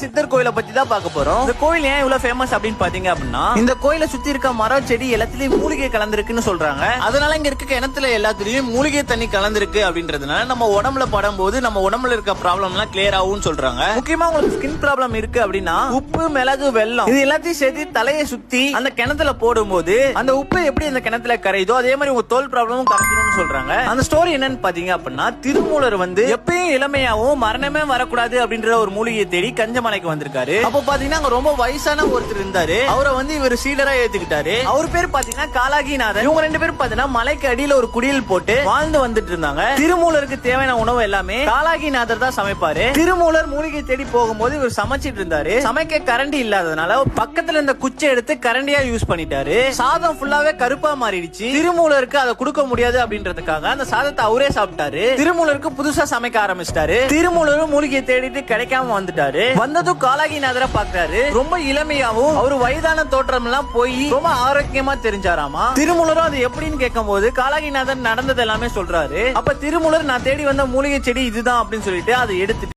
சித்தர் கோயிலை பத்தி தான் பார்க்க போறோம். இந்த கோயில் ஏன் இவ்வளவு ஃபேமஸ் அப்படின்னு பாத்தீங்க அப்படின்னா இந்த கோயிலை சுத்தி இருக்க மரம் செடி எல்லாத்துலயும் மூலிகை கலந்திருக்குன்னு சொல்றாங்க. அதனால இங்க இருக்க கிணத்துல எல்லாத்துலயும் மூலிகை தண்ணி கலந்துருக்கு அப்படின்றதுனால நம்ம உடம்புல படும்போது நம்ம உடம்புல இருக்க ப்ராப்ளம் எல்லாம் கிளியர் ஆகும்னு சொல்றாங்க. முக்கியமா உங்களுக்கு ஸ்கின் ப்ராப்ளம் இருக்கு அப்படின்னா உப்பு மிளகு வெல்லம் இது எல்லாத்தையும் சேர்த்து தலையை சுத்தி அந்த கிணத்துல போடும்போது அந்த உப்பு எப்படி அந்த கிணத்துல கரையுதோ அதே மாதிரி உங்க தோல் ப்ராப்ளமும் கரைஞ்சிரும்னு சொல்றாங்க. அந்த ஸ்டோரி என்னன்னு பாத்தீங்க அப்படின்னா திருமூலர் வந்து எப்பயும் இளமையாவும் மரணமே வரக்கூடாது அப்படின்ற ஒரு மூலிகையை தேடி கஞ்சமலைக்கு வந்திருக்காரு. அப்போ பாத்தீங்கன்னா அங்க ரொம்ப வயசான ஒருத்தர் இருந்தாரு. அவரை வந்து இவர் சீடரா ஏத்துக்கிட்டாரு. அவர் பேர் பாத்தீங்கன்னா காலாகிநாதன். இவங்க ரெண்டு பேரும் பாத்தீங்கன்னா மலைக்கு அடியில ஒரு குடியில் போட்டு வாழ்ந்து வந்துட்டு இருந்தாங்க. திருமூலருக்கு தேவையான உணவு எல்லாமே காலாகிநாதர் தான் சமைப்பாரு. திருமூலர் மூலிகை தேடி போகும்போது இவர் சமைச்சிட்டு இருந்தாரு. சமைக்க கரண்டி இல்லாததுனால பக்கத்துல இருந்த குச்சை எடுத்து கரண்டியா யூஸ் பண்ணிட்டாரு. சாதம் ஃபுல்லாவே கருப்பா மாறிடுச்சு. திருமூலருக்கு அதை கொடுக்க முடியாது அப்படின்றதுக்காக அந்த சாதத்தை அவரே சாப்பிட்டாரு. திருமூலருக்கு புதுசா சமைக்க ஆரம்பிச்சிட்டாரு. திருமூலரும் மூலிகையை தேடிட்டு கிடைக்காம வந்துட்டாரு. வந்த வந்ததும் காலாகிநாதரை பாக்குறாரு ரொம்ப இளமையாவும் அவரு வயதான தோற்றம் எல்லாம் போய் ரொம்ப ஆரோக்கியமா தெரிஞ்சாராமா? திருமூலரும் அது எப்படின்னு கேட்கும் போது காலாகிநாதர் நடந்தது எல்லாமே சொல்றாரு. அப்ப திருமூலர் நான் தேடி வந்த மூலிகை செடி இதுதான் அப்படின்னு சொல்லிட்டு அதை எடுத்துட்டு